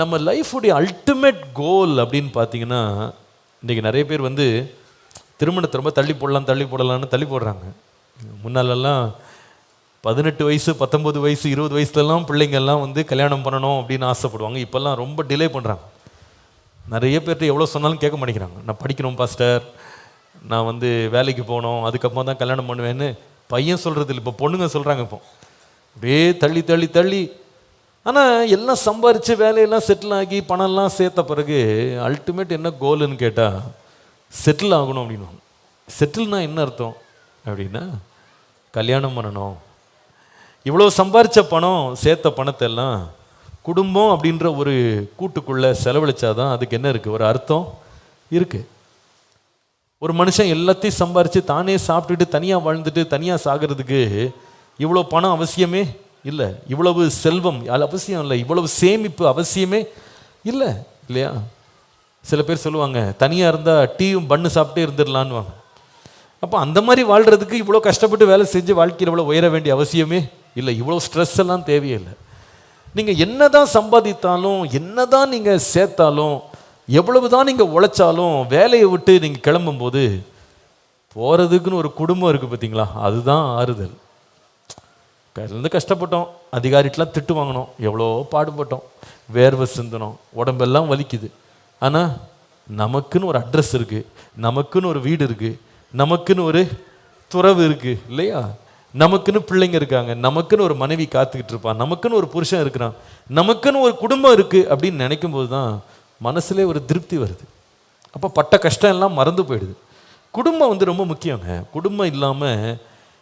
நம்ம லைஃபுடைய ultimate goal அப்படின்னு பார்த்தீங்கன்னா இன்றைக்கி நிறைய பேர் வந்து திருமணத்தை ரொம்ப தள்ளி போடலாம் தள்ளி போடலான்னு தள்ளி போடுறாங்க. முன்னாலெல்லாம் பதினெட்டு வயசு பத்தொம்பது வயசு இருபது வயசுலலாம் பிள்ளைங்கள்லாம் வந்து கல்யாணம் பண்ணணும் அப்படின்னு ஆசைப்படுவாங்க. இப்போல்லாம் ரொம்ப டிலே பண்ணுறாங்க நிறைய பேர்கிட்ட எவ்வளோ சொன்னாலும் கேட்க மாட்டேங்கிறாங்க. நான் படிக்கணும் பாஸ்டர் நான் வந்து வேலைக்கு போகணும் அதுக்கப்புறம் தான் கல்யாணம் பண்ணுவேன்னு பையன் சொல்கிறது இல்லை இப்போ பொண்ணுங்க சொல்கிறாங்க இப்போ. அப்படியே தள்ளி தள்ளி தள்ளி ஆனால் எல்லாம் சம்பாரித்து வேலையெல்லாம் செட்டில் ஆகி பணம்லாம் சேர்த்த பிறகு அல்டிமேட் என்ன கோலுன்னு கேட்டால் செட்டில் ஆகணும் அப்படின்னு செட்டில்னா என்ன அர்த்தம்? அப்படின்னா கல்யாணம் பண்ணணும். இவ்வளோ சம்பாரித்த பணம் சேர்த்த பணத்தை எல்லாம் குடும்பம் அப்படின்ற ஒரு கூட்டுக்குள்ளே செலவழிச்சாதான் அதுக்கு என்ன இருக்குது ஒரு அர்த்தம் இருக்குது ஒரு மனுஷன் எல்லாத்தையும் சம்பாரித்து தானே சாப்பிட்டுட்டு தனியாக வாழ்ந்துட்டு தனியாக சாகிறதுக்கு இவ்வளோ பணம் அவசியமே இல்லை இவ்வளவு செல்வம் அவசியம் இல்லை இவ்வளவு சேமிப்பு அவசியமே இல்லை இல்லையா? சில பேர் சொல்லுவாங்க தனியாக இருந்தால் டீயும் பண்ணு சாப்பிட்டே இருந்துடலான்னுவாங்க அப்போ அந்த மாதிரி வாழ்கிறதுக்கு இவ்வளோ கஷ்டப்பட்டு வேலை செஞ்சு வாழ்க்கையில் இவ்வளோ உயர வேண்டிய அவசியமே இல்லை இவ்வளோ ஸ்ட்ரெஸ் எல்லாம் தேவையில்லை நீங்கள் என்னதான் சம்பாதித்தாலும் என்னதான் நீங்கள் சேர்த்தாலும் எவ்வளவு தான் நீங்கள் உழைச்சாலும் வேலையை விட்டு நீங்கள் கிளம்பும்போது போகிறதுக்குன்னு ஒரு குடும்பம் இருக்குது பார்த்தீங்களா அதுதான் ஆறுதல். இருந்து கஷ்டப்பட்டோம். அதிகாரிட்டெலாம் திட்டு வாங்கினோம். எவ்வளோ பாடுபட்டோம். வேர்வை சிந்தனோம். உடம்பெல்லாம் வலிக்குது. ஆனால் நமக்குன்னு ஒரு அட்ரஸ் இருக்குது நமக்குன்னு ஒரு வீடு இருக்குது நமக்குன்னு ஒரு துறவு இருக்குது இல்லையா? நமக்குன்னு பிள்ளைங்க இருக்காங்க. நமக்குன்னு ஒரு மனைவி காத்துக்கிட்டு இருப்பான் நமக்குன்னு ஒரு புருஷன் இருக்கிறான். நமக்குன்னு ஒரு குடும்பம் இருக்குது அப்படின்னு நினைக்கும் போது தான் மனசுலே ஒரு திருப்தி வருது. அப்போ பட்ட கஷ்டம் எல்லாம் மறந்து போயிடுது. குடும்பம் வந்து ரொம்ப முக்கியங்க. குடும்பம் இல்லாமல்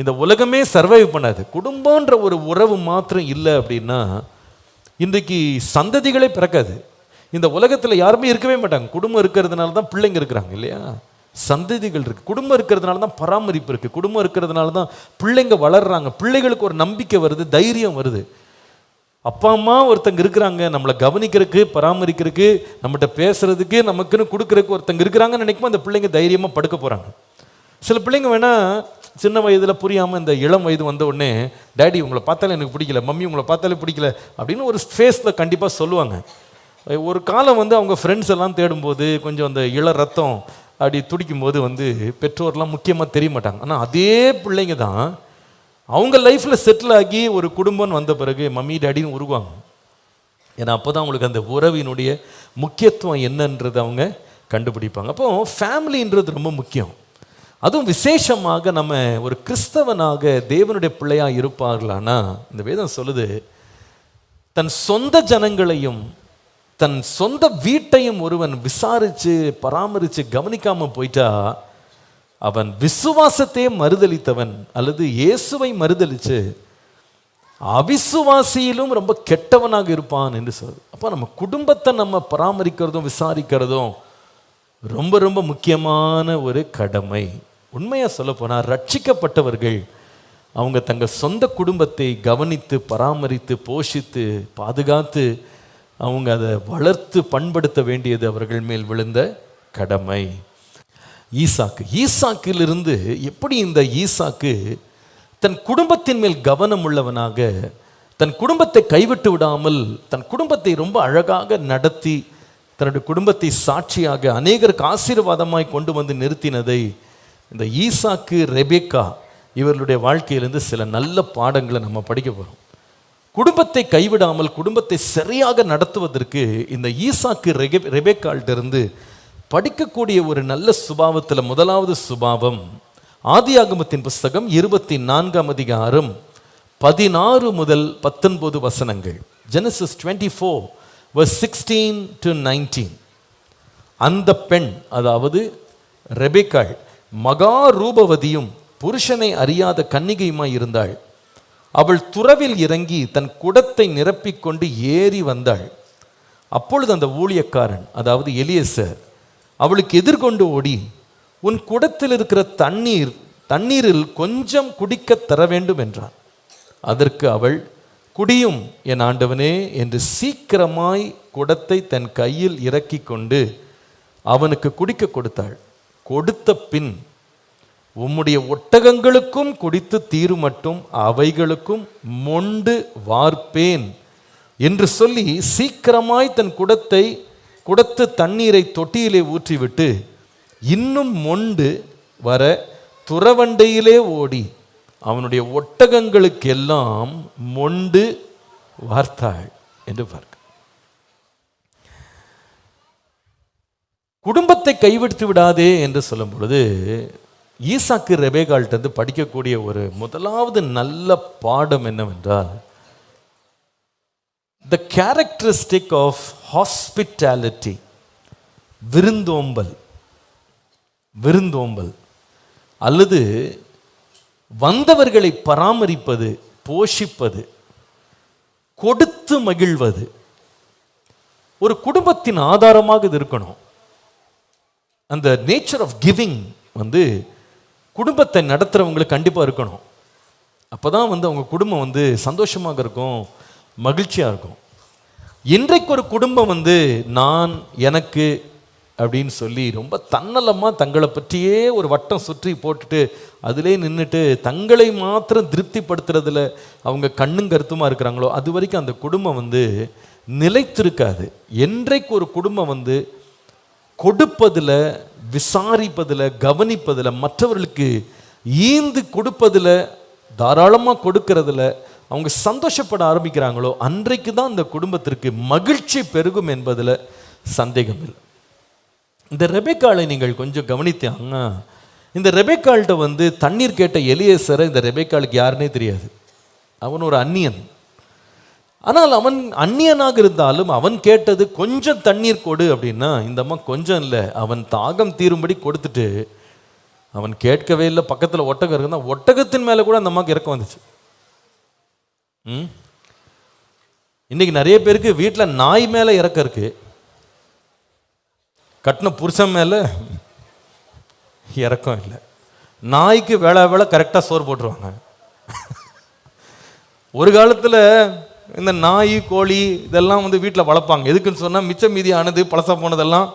இந்த உலகமே சர்வைவ் பண்ணாது. குடும்பன்ற ஒரு உறவு மாத்திரம் இல்லை அப்படின்னா இன்றைக்கு சந்ததிகளே பிறக்காது. இந்த உலகத்தில் யாருமே இருக்கவே மாட்டாங்க. குடும்பம் இருக்கிறதுனால தான் பிள்ளைங்க இருக்கிறாங்க இல்லையா? சந்ததிகள் இருக்குது குடும்பம் இருக்கிறதுனால தான் பராமரிப்பு இருக்குது குடும்பம் இருக்கிறதுனால தான் பிள்ளைங்க வளர்கிறாங்க பிள்ளைகளுக்கு ஒரு நம்பிக்கை வருது தைரியம் வருது. அப்பா அம்மா ஒருத்தங்க இருக்கிறாங்க நம்மளை கவனிக்கிறதுக்கு பராமரிக்கிறதுக்கு நம்மகிட்ட பேசுறதுக்கு நமக்குன்னு கொடுக்கறதுக்கு ஒருத்தங்க இருக்கிறாங்கன்னு நினைக்கும் அந்த பிள்ளைங்க தைரியமாக படுக்க போகிறாங்க சில பிள்ளைங்க வேணா சின்ன வயதில் புரியாமல் இந்த இளம் வயது வந்த உடனே டேடி உங்களை பார்த்தாலே எனக்கு பிடிக்கல மம்மி உங்களை பார்த்தாலே பிடிக்கல அப்படின்னு ஒரு ஃபேஸில் கண்டிப்பாக சொல்லுவாங்க. ஒரு காலம் வந்து அவங்க ஃப்ரெண்ட்ஸ் எல்லாம் தேடும்போது கொஞ்சம் அந்த இள ரத்தம் அப்படி துடிக்கும் போது வந்து பெற்றோர்லாம் முக்கியமாக தெரிய மாட்டாங்க. ஆனால் அதே பிள்ளைங்க தான் அவங்க லைஃப்பில் செட்டில் ஆகி ஒரு குடும்பம்னு வந்த பிறகு மம்மி டேடின்னு உருவாங்க. ஏன்னா அப்போ தான் அவங்களுக்கு அந்த உறவினுடைய முக்கியத்துவம் என்னன்றது அவங்க கண்டுபிடிப்பாங்க. அப்போ ஃபேமிலின்றது ரொம்ப முக்கியம். அதுவும் விசேஷமாக நம்ம ஒரு கிறிஸ்தவனாக தேவனுடைய பிள்ளையாக இருப்பார்களானா? இந்த வேதம் சொல்லுது தன் சொந்த ஜனங்களையும் தன் சொந்த வீட்டையும் ஒருவன் விசாரித்து பராமரித்து கவனிக்காமல் போயிட்டா அவன் விசுவாசத்தையே மறுதளித்தவன் அல்லது இயேசுவை மறுதளித்து அவிசுவாசியிலும் ரொம்ப கெட்டவனாக இருப்பான் என்று சொல்லுது. அப்போ நம்ம குடும்பத்தை நம்ம பராமரிக்கிறதும் விசாரிக்கிறதும் ரொம்ப ரொம்ப முக்கியமான ஒரு கடமை. உண்மையாக சொல்ல போனால் ரட்சிக்கப்பட்டவர்கள் அவங்க தங்கள் சொந்த குடும்பத்தை கவனித்து பராமரித்து போஷித்து பாதுகாத்து அவங்க அதை வளர்த்து பண்படுத்த வேண்டியது அவர்கள் மேல் விழுந்த கடமை. ஈசாக்கு ஈசாக்கிலிருந்து எப்படி இந்த ஈசாக்கு தன் குடும்பத்தின் மேல் கவனம் உள்ளவனாக தன் குடும்பத்தை கைவிட்டு விடாமல் தன் குடும்பத்தை ரொம்ப அழகாக நடத்தி தன்னுடைய குடும்பத்தை சாட்சியாக அநேகருக்கு ஆசீர்வாதமாய் கொண்டு வந்து நிறுத்தினதை இந்த ஈசாக்கு ரெபேக்கா இவர்களுடைய வாழ்க்கையிலிருந்து சில நல்ல பாடங்களை நம்ம படிக்க போகிறோம் குடும்பத்தை கைவிடாமல் குடும்பத்தை சரியாக நடத்துவதற்கு இந்த ஈசாக்கு ரெகே ரெபேக்கால்ட்டிருந்து படிக்கக்கூடிய ஒரு நல்ல சுபாவத்தில் முதலாவது சுபாவம் ஆதியாகமத்தின் புஸ்தகம் இருபத்தி நான்காம் அதிகாரம் பதினாறு முதல் பத்தொன்பது வசனங்கள். Genesis twenty four verse sixteen to nineteen அந்த பெண் அதாவது ரெபேக்காள் மகா ரூபவதியும் புருஷனை அறியாத கன்னிகையுமாய் இருந்தாள். அவள் துறவில் இறங்கி தன் குடத்தை நிரப்பிக்கொண்டு ஏறி வந்தாள். அப்பொழுது அந்த ஊழியக்காரன் அதாவது எலியசர் அவளுக்கு எதிர்கொண்டு ஓடி உன் குடத்தில் இருக்கிற தண்ணீர் தண்ணீரில் கொஞ்சம் குடிக்க தர வேண்டும் என்றான். அதற்கு அவள் குடியும் என் ஆண்டவனே என்று சீக்கிரமாய் குடத்தை தன் கையில் இறக்கி கொண்டு அவனுக்கு குடிக்க கொடுத்தாள். கொடுத்த பின் உம்முடைய ஒட்டகங்களுக்கும் குடித்து தீரு மட்டும் அவைகளுக்கும் மொண்டு வார்ப்பேன் என்று சொல்லி சீக்கிரமாய் தன் குடத்தை குடத்து தண்ணீரை தொட்டியிலே ஊற்றிவிட்டு இன்னும் மொண்டு வர துறவண்டையிலே ஓடி அவனுடைய ஒட்டகங்களுக்கெல்லாம் மொண்டு வார்த்தாள் என்று பார்க்க. குடும்பத்தை கைவிடுத்து விடாதே என்று சொல்லும் பொழுது ஈசாக்கு ரெபேகால்ட்ட படிக்கக்கூடிய ஒரு முதலாவது நல்ல பாடம் என்னவென்றால் த கேரக்டரிஸ்டிக் ஆஃப் ஹாஸ்பிட்டாலிட்டி விருந்தோம்பல் விருந்தோம்பல் அல்லது வந்தவர்களை பராமரிப்பது போஷிப்பது கொடுத்து மகிழ்வது. ஒரு குடும்பத்தின் ஆதாரமாக இது இருக்கணும். அந்த நேச்சர் ஆஃப் கிவிங் வந்து குடும்பத்தை நடத்துகிறவங்களுக்கு கண்டிப்பாக இருக்கணும். அப்போ தான் வந்து அவங்க குடும்பம் வந்து சந்தோஷமாக இருக்கும் மகிழ்ச்சியாக இருக்கும். இன்றைக்கு ஒரு குடும்பம் வந்து நான் எனக்கு அப்படின்னு சொல்லி ரொம்ப தன்னலமாக தங்களை பற்றியே ஒரு வட்டம் சுற்றி போட்டுட்டு அதிலே நின்றுட்டு தங்களை மாத்திரம் திருப்திப்படுத்துறதுல அவங்க கண்ணும் கருத்துமாக இருக்கிறாங்களோ அது வரைக்கும் அந்த குடும்பம் வந்து நிலைத்திருக்காது. என்றைக்கு ஒரு குடும்பம் வந்து கொடுப்பதில் விசாரிப்பதில் கவனிப்பதில் மற்றவர்களுக்கு ஈந்து கொடுப்பதில் தாராளமாக கொடுக்கறதுல அவங்க சந்தோஷப்பட ஆரம்பிக்கிறாங்களோ அன்றைக்கு தான் இந்த குடும்பத்திற்கு மகிழ்ச்சி பெருகும் என்பதில் சந்தேகம் இல்லை. இந்த ரெபேக்காலை நீங்கள் கொஞ்சம் கவனித்தாங்க இந்த ரெபேக்கால்கிட்ட வந்து தண்ணீர் கேட்ட எலியேசரை இந்த ரெபேக்காலுக்கு யாருன்னே தெரியாது. அவன் ஒரு அந்நியன். ஆனால் அவன் அந்நியனாக இருந்தாலும் அவன் கேட்டது கொஞ்சம் தண்ணீர் கொடு அப்படின்னா இந்த அம்மா கொஞ்சம் இல்லை அவன் தாகம் தீரும்படி கொடுத்துட்டு அவன் கேட்கவே இல்லை பக்கத்தில் ஒட்டகம் இருக்குன்னா ஒட்டகத்தின் மேலே கூட அந்த அம்மாவுக்கு இறக்கம் வந்துச்சு. ம்? இன்னைக்கு நிறைய பேருக்கு வீட்டில் நாய் மேலே இறக்கம் இருக்கு. கட்டின புருஷன் மேலே இறக்கம் இல்லை. நாய்க்கு வேலை வேலை கரெக்டாக சோறு போட்டுருவாங்க. ஒரு காலத்தில் இந்த நாய் கோழி இதெல்லாம் வந்து வீட்டில் வளர்ப்பாங்க. எதுக்குன்னு சொன்னால் மிச்சம் மீதி ஆனது பழசா போனதெல்லாம்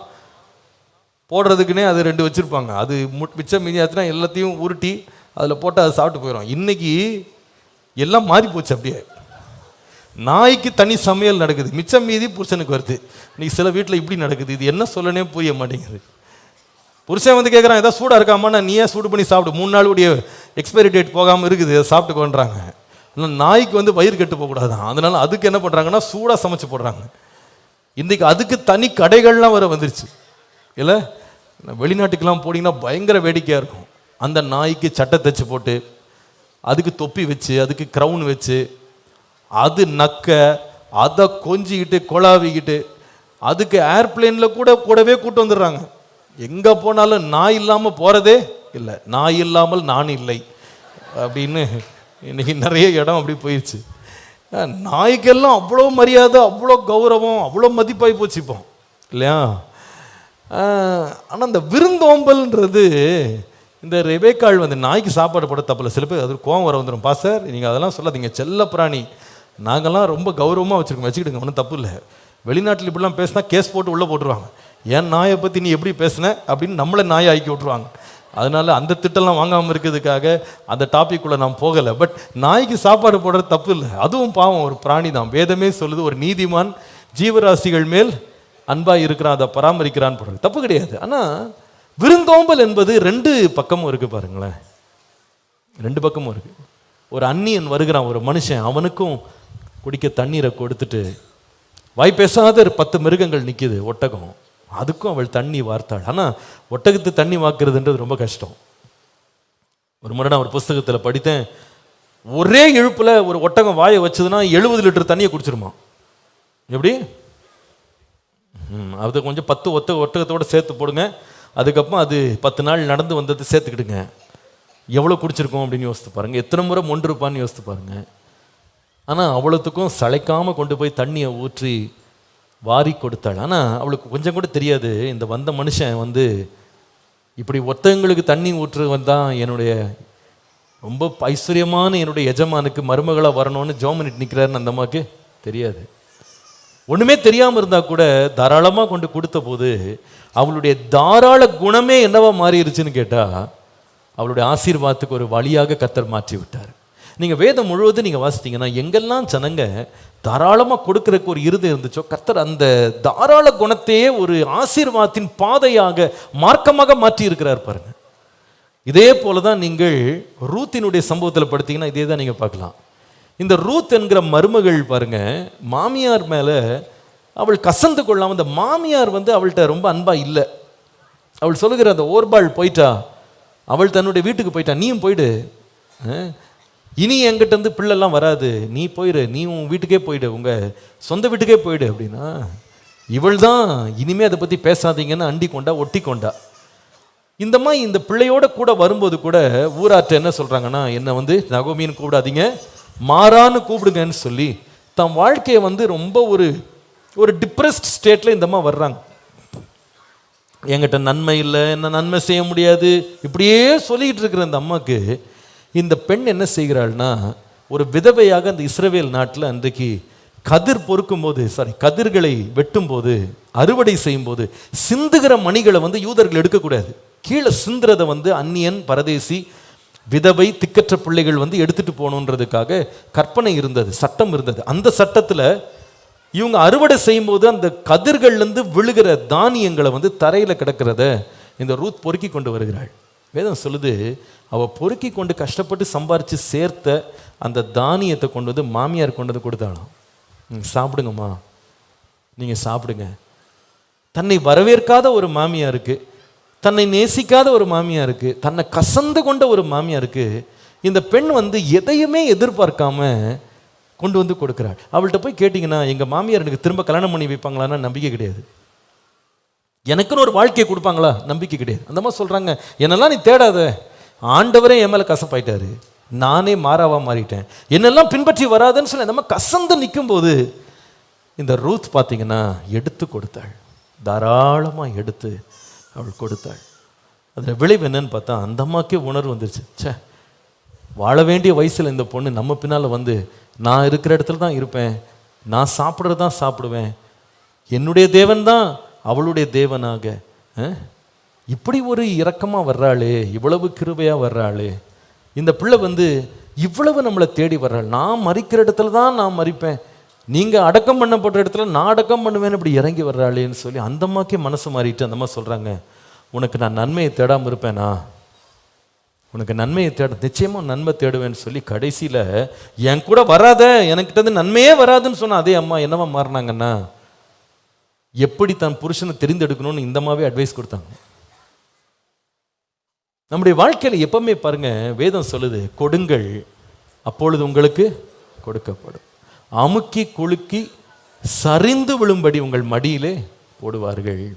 போடுறதுக்குன்னே அது ரெண்டு வச்சுருப்பாங்க. அது மு- மிச்சம் மீதி ஆச்சுன்னா எல்லாத்தையும் உருட்டி அதில் போட்டு அதை சாப்பிட்டு போயிடும் இன்றைக்கி எல்லாம் மாறி போச்சு அப்படியே. நாய்க்கு தனி சமையல் நடக்குது. மிச்சம் மீதி புருஷனுக்கு வருது. இன்னைக்கு சில வீட்டில் இப்படி நடக்குது. இது என்ன சொல்லனே புரிய மாட்டேங்குது. புருஷன் வந்து கேட்குறான் ஏதாவது சூடாக இருக்காமான்னா நீயே சூடு பண்ணி சாப்பிடு. மூணு நாள் எக்ஸ்பைரி டேட் போகாமல் இருக்குது. அதை சாப்பிட்டுக்கோன்றாங்க. ஆனால் நாய்க்கு வந்து வயிறு கெட்டு போகக்கூடாதான். அதனால அதுக்கு என்ன பண்ணுறாங்கன்னா சூடாக சமைச்சு போடுறாங்க. இன்றைக்கி அதுக்கு தனி கடைகள்லாம் வர வந்துருச்சு. இல்லை வெளிநாட்டுக்கெல்லாம் போனீங்கன்னா பயங்கர வேடிக்கையாக இருக்கும். அந்த நாய்க்கு சட்டை தைச்சு போட்டு அதுக்கு தொப்பி வச்சு அதுக்கு க்ரௌன் வச்சு அது நக்க அதை கொஞ்சிக்கிட்டு கொலாவிக்கிட்டு அதுக்கு ஏர்பிளேனில் கூட கூடவே கூட்டு வந்துடுறாங்க. எங்கே போனாலும் நாய் இல்லாமல் போகிறதே இல்லை. நாய் இல்லாமல் நான் இல்லை. அப்படின்னு இன்னைக்கு நிறைய இடம் அப்படி போயிடுச்சு நாய்க்கெல்லாம் அவ்வளோ மரியாதை அவ்வளோ கௌரவம் அவ்வளோ மதிப்பாகி போச்சு இப்போ. இல்லையா? ஆனால் இந்த விருந்தோம்பல்ன்றது இந்த ரெபேக்காள் வந்து நாய்க்கு சாப்பாடு போட தப்பில்ல சில பேர் அது கோவம் வர வந்துடும் பா சார் நீங்கள் அதெல்லாம் சொல்லாதீங்க. செல்ல பிராணி. நாங்கள்லாம் ரொம்ப கௌரவமாக வச்சுருக்கோம். வச்சுக்கிடுங்க ஒன்றும் தப்பு இல்லை. வெளிநாட்டில் இப்படிலாம் பேசினா கேஸ் போட்டு உள்ளே போட்டுருவாங்க. ஏன் நாயை பற்றி நீ எப்படி பேசுன அப்படின்னு நம்மளை நாயை ஆக்கி விட்ருவாங்க அதனால் அந்த திட்டம்லாம் வாங்காமல் இருக்கிறதுக்காக அந்த டாபிக்குள்ளே நான் போகலை. பட் நாய்க்கு சாப்பாடு போடுறது தப்பு இல்லை. அதுவும் பாவம் ஒரு பிராணி தான் வேதமே சொல்லுது ஒரு நீதிமான் ஜீவராசிகள் மேல் அன்பாக இருக்கிறான் அதை பராமரிக்கிறான்னு போடுறது. தப்பு கிடையாது. ஆனால் விருந்தோம்பல் என்பது ரெண்டு பக்கமும் இருக்குது பாருங்களேன். ரெண்டு பக்கமும் இருக்குது ஒரு அந்நியன் வருகிறான் ஒரு மனுஷன் அவனுக்கும் குடிக்க தண்ணீரை கொடுத்துட்டு வாய் பேசாத ஒரு பத்து மிருகங்கள் நிற்கிது ஒட்டகம். அதுக்கும் அவள் தண்ணி வார்த்தாள். ஆனால் ஒட்டகத்து தண்ணி வாக்குறதுன்றது ரொம்ப கஷ்டம். ஒரு முறை நான் ஒரு புஸ்தகத்தில் படித்தேன். ஒரே இழுப்பில் ஒரு ஒட்டகம் வாயை வச்சதுன்னா எழுபது லிட்டர் தண்ணியை குடிச்சிருமா? எப்படி? ம் அது கொஞ்சம் பத்து ஒத்த ஒட்டகத்தோட சேர்த்து போடுங்க. அதுக்கப்புறம் அது பத்து நாள் நடந்து வந்தது சேர்த்துக்கிடுங்க. எவ்வளோ குடிச்சிருக்கோம் அப்படின்னு யோசித்து பாருங்க. எத்தனை முறை மொண்டிருப்பான்னு யோசித்து பாருங்க. ஆனால் அவ்வளோத்துக்கும் சளைக்காமல் கொண்டு போய் தண்ணியை ஊற்றி வாரி கொடுத்தாள். ஆனால் அவளுக்கு கொஞ்சம் கூட தெரியாது. இந்த வந்த மனுஷன் வந்து இப்படி ஒத்தவங்களுக்கு தண்ணி ஊற்றுவன் தான் என்னுடைய ரொம்ப ஐஸ்வர்யமான என்னுடைய எஜமானுக்கு மருமகளாக வரணும்னு ஜோமனிட்டு நிற்கிறாருன்னு அந்த அம்மாவுக்கு தெரியாது. ஒன்றுமே தெரியாமல் இருந்தால் கூட தாராளமாக கொண்டு கொடுத்த போது அவளுடைய தாராள குணமே என்னவா மாறிடுச்சுன்னு கேட்டால் அவளுடைய ஆசீர்வாதத்துக்கு ஒரு வழியாக கத்தர் மாற்றி விட்டார் நீங்க வேதம் முழுவதும் நீங்க வாசித்தீங்கன்னா எங்கெல்லாம் ஜனங்க தாராளமா கொடுக்கறதுக்கு ஒரு இருது இருந்துச்சோ கர்த்தர் அந்த தாராள குணத்தையே ஒரு ஆசீர்வாதத்தின் பாதையாக மார்க்கமாக மாற்றி இருக்கிறார் பாருங்க. இதே போல தான் நீங்கள் ரூத்தினுடைய சம்பவத்தில் படுத்தீங்கன்னா இதே தான் நீங்கள் பார்க்கலாம். இந்த ரூத் என்கிற மருமகள் பாருங்க மாமியார் மேலே அவள் கசந்து கொள்ளாம அந்த மாமியார் வந்து அவள்கிட்ட ரொம்ப அன்பா இல்லை. அவள் சொல்லுகிற அந்த ஓர்பாள் போயிட்டா அவள் தன்னுடைய வீட்டுக்கு போயிட்டா நீயும் போயிடு. இனி என்கிட்ட இருந்து பிள்ளைலாம் வராது. நீ போயிடு நீ உன் வீட்டுக்கே போயிடு உங்கள் சொந்த வீட்டுக்கே போயிடு அப்படின்னா இவள் தான் இனிமே அதை பற்றி பேசாதீங்கன்னு அண்டி கொண்டா ஒட்டி கொண்டா. இந்த மாதிரி இந்த பிள்ளையோட கூட வரும்போது கூட ஊராற்ற என்ன சொல்கிறாங்கன்னா என்னை வந்து நகோமின்னு கூப்பிடாதீங்க மாறான்னு கூப்பிடுங்கன்னு சொல்லி தன் வாழ்க்கையை வந்து ரொம்ப ஒரு ஒரு டிப்ரெஸ்ட் ஸ்டேட்டில் இந்த மாதிரி வர்றாங்க. என்கிட்ட நன்மை இல்லை என்ன நன்மை செய்ய முடியாது இப்படியே சொல்லிக்கிட்டு இருக்கிற அந்த அம்மாவுக்கு இந்த பெண் என்ன செய்கிறாள்னா ஒரு விதவையாக அந்த இஸ்ரவேல் நாட்டில் அன்றைக்கு கதிர் பொறுக்கும் போது சாரி கதிர்களை வெட்டும்போது அறுவடை செய்யும்போது சிந்துகிற மணிகளை வந்து யூதர்கள் எடுக்கக்கூடாது. கீழே சிந்துறதை வந்து அந்நியன் பரதேசி விதவை திக்கற்ற பிள்ளைகள் வந்து எடுத்துட்டு போகணுன்றதுக்காக கற்பனை இருந்தது சட்டம் இருந்தது. அந்த சட்டத்தில் இவங்க அறுவடை செய்யும்போது அந்த கதிர்கள்லேருந்து விழுகிற தானியங்களை வந்து தரையில் கிடக்கிறத இந்த ரூத் பொறுக்கி கொண்டு வருகிறாள். வேதம் சொல்லுது அவள் பொறுக்கி கொண்டு கஷ்டப்பட்டு சம்பாரித்து சேர்த்த அந்த தானியத்தை கொண்டு வந்து மாமியார் கொண்டு வந்து கொடுத்தாலும் நீங்கள் சாப்பிடுங்கம்மா. நீங்கள் சாப்பிடுங்க. தன்னை வரவேற்காத ஒரு மாமியாருக்கு தன்னை நேசிக்காத ஒரு மாமியாருக்கு தன்னை கசந்து கொண்ட ஒரு மாமியாருக்கு இந்த பெண் வந்து எதையுமே எதிர்பார்க்காம கொண்டு வந்து கொடுக்குறாள். அவள்கிட்ட போய் கேட்டிங்கன்னா எங்கள் மாமியார் எனக்கு திரும்ப கல்யாணம் பண்ணி வைப்பாங்களான்னு நம்பிக்கை கிடையாது. எனக்குன்னு ஒரு வாழ்க்கையை கொடுப்பாங்களா? நம்பிக்கை கிடையாது. அந்த மாதிரி சொல்கிறாங்க என்னெல்லாம் நீ தேடாத? ஆண்டவரே என் மேலே கசப்பாயிட்டாரு நானே மாறாவா மாறிட்டேன். என்னெல்லாம் பின்பற்றி வராதுன்னு சொல்லி நம்ம கசந்து நிற்கும்போது இந்த ரூத் பார்த்தீங்கன்னா எடுத்து கொடுத்தாள். தாராளமாக எடுத்து அவள் கொடுத்தாள். அதில் விளைவு என்னன்னு பார்த்தா அந்த அம்மாக்கே உணர்வு வந்துருச்சு. ச்சே வாழ வேண்டிய வயசில் இந்த பொண்ணு நம்ம பின்னால் வந்து நான் இருக்கிற இடத்துல தான் இருப்பேன். நான் சாப்பிட்றது தான் சாப்பிடுவேன். என்னுடைய தேவன் தான் அவளுடைய தேவனாக இப்படி ஒரு இரக்கமாக வர்றாளே இவ்வளவு கிருபையாக வர்றாளே. இந்த பிள்ளை வந்து இவ்வளவு நம்மளை தேடி வர்றாள். நான் மறிக்கிற இடத்துல தான் நான் மறிப்பேன். நீங்கள் அடக்கம் பண்ணப்பட்ட இடத்துல நான் அடக்கம் பண்ணுவேன்னு இப்படி இறங்கி வர்றாளேன்னு சொல்லி அந்த அம்மாக்கே மனசு மாறிட்டு அந்த அம்மா சொல்கிறாங்க உனக்கு நான் நன்மையை தேடாமல் இருப்பேனா? உனக்கு நன்மையை தேட நிச்சயமாக நன்மை தேடுவேன்னு சொல்லி கடைசியில் என் கூட வராத எனக்கிட்ட நன்மையே வராதுன்னு சொன்னால் அதே அம்மா என்னவா மாறினாங்கன்னா எப்படி தன் புருஷனை தெரிந்தெடுக்கணும்னு இந்த அட்வைஸ் கொடுத்தாங்க. நம்முடைய வாழ்க்கையில் எப்பவுமே பாருங்க வேதம் சொல்லுது கொடுங்கள் அப்பொழுது உங்களுக்கு கொடுக்கப்படும். அமுக்கி குலுக்கி சரிந்து விழும்படி உங்கள் மடியிலே போடுவார்கள்.